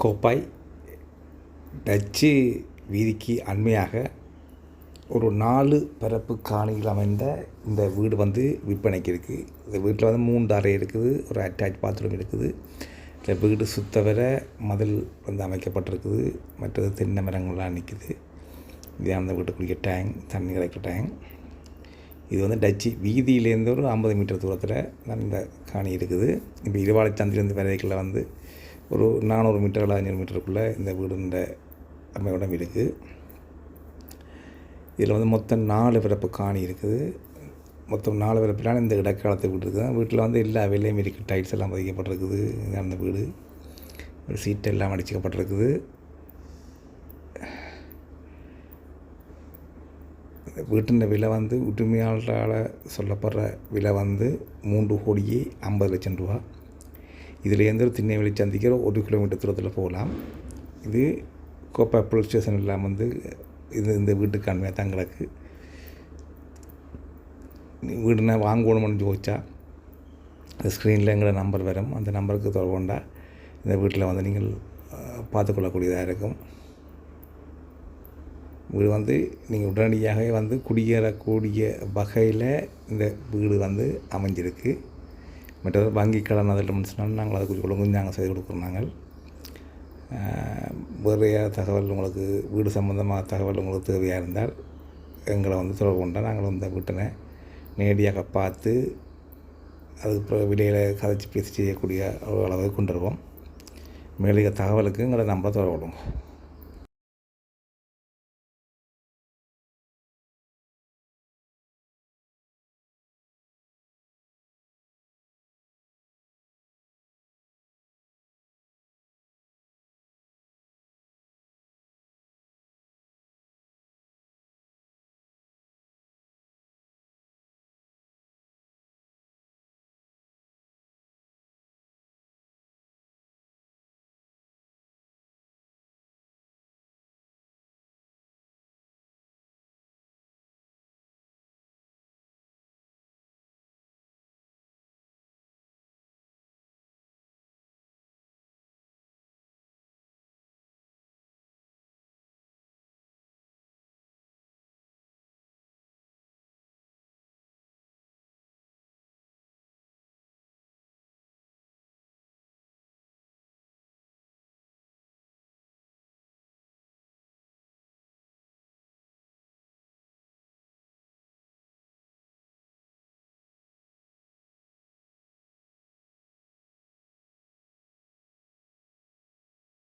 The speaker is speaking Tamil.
கோப்பாய் டச்சு வீதிக்கு அண்மையாக ஒரு நாலு பரப்பு காணியில் அமைந்த இந்த வீடு வந்து விற்பனைக்கு இருக்குது. இந்த வீட்டில் வந்து மூன்று அறை இருக்குது ஒரு அட்டாச் பாத்ரூம் இருக்குது. இந்த வீடு சுத்தவர மதில் வந்து அமைக்கப்பட்டிருக்குது. மற்றது தென்னை மரங்கள்லாம் நிற்குது இதே அந்த வீட்டுக்குரிய டேங்க் தண்ணி கிடைக்கிற டேங்க் இது வந்து டச்சு வீதியிலேருந்து ஒரு ஐம்பது மீட்டர் தூரத்தில் தான் இந்த காணி இருக்குது. இப்போ இருவாளைச்சந்திலேருந்து விதைகளில் வந்து ஒரு நானூறு மீட்டர் அஞ்சூறு மீட்டருக்குள்ளே இந்த வீடுன்ற அமைவிடம் இருக்குது இதில் வந்து மொத்தம் நாலு பிறப்பு காணி இருக்குது. மொத்தம் நாலு பிறப்பிலான இந்த இடக்காலத்தை வீடு இருக்குது வீட்டில் வந்து எல்லா வேலையும் இருக்குது டைல்ஸ் எல்லாம் பதிக்கப்பட்டிருக்குது. அந்த வீடு. ஒரு எல்லாம் அடிச்சுக்கப்பட்டிருக்குது. வீட்டின் விலை வந்து உரிமையாளரால் சொல்லப்படுற விலை வந்து மூன்று கோடியே ஐம்பது லட்சம் ரூபா. இதுலேருந்து ஒரு திண்ணை சந்திக்கிற ஒரு கிலோமீட்டர் தூரத்தில் போகலாம். இது கோப்பை போலீஸ் ஸ்டேஷன் எல்லாம் வந்து இது இந்த வீட்டுக்கு அண்மையாக தான் கிடக்கு வீடுனா வாங்கணும்னு யோசிச்சா அந்த ஸ்க்ரீனில் எங்களோட நம்பர் வரும். அந்த நம்பருக்கு தொடர்பு கொண்டா இந்த வீட்டில் வந்து நீங்கள் பார்த்துக்கொள்ளக்கூடியதாக இருக்கும். வீடு வந்து நீங்கள் உடனடியாக வந்து குடியேறக்கூடிய வகையில் இந்த வீடு வந்து அமைஞ்சிருக்கு. மற்றது வங்கி கடன் அதில் சொன்னால் நாங்கள் அதை குறித்து ஒழுங்கு நாங்கள் செய்து கொடுக்குறோம் நாங்கள். ஆஹ், வேறு தகவல் உங்களுக்கு வீடு சம்மந்தமாக தகவல் உங்களுக்கு தேவையாக இருந்தால் எங்களை வந்து தொடர்பு கொண்டால் நாங்கள் வந்து வீட்டினை நேரடியாக பார்த்து அதுக்கு பிறகு விலையில் கதைச்சி பேசி செய்யக்கூடிய ஒரு அளவுக்கு கொண்டு வருவோம். மேலதிக தகவலுக்கு எங்களை நம்மளை தொடர்பு கொள்ளுங்க.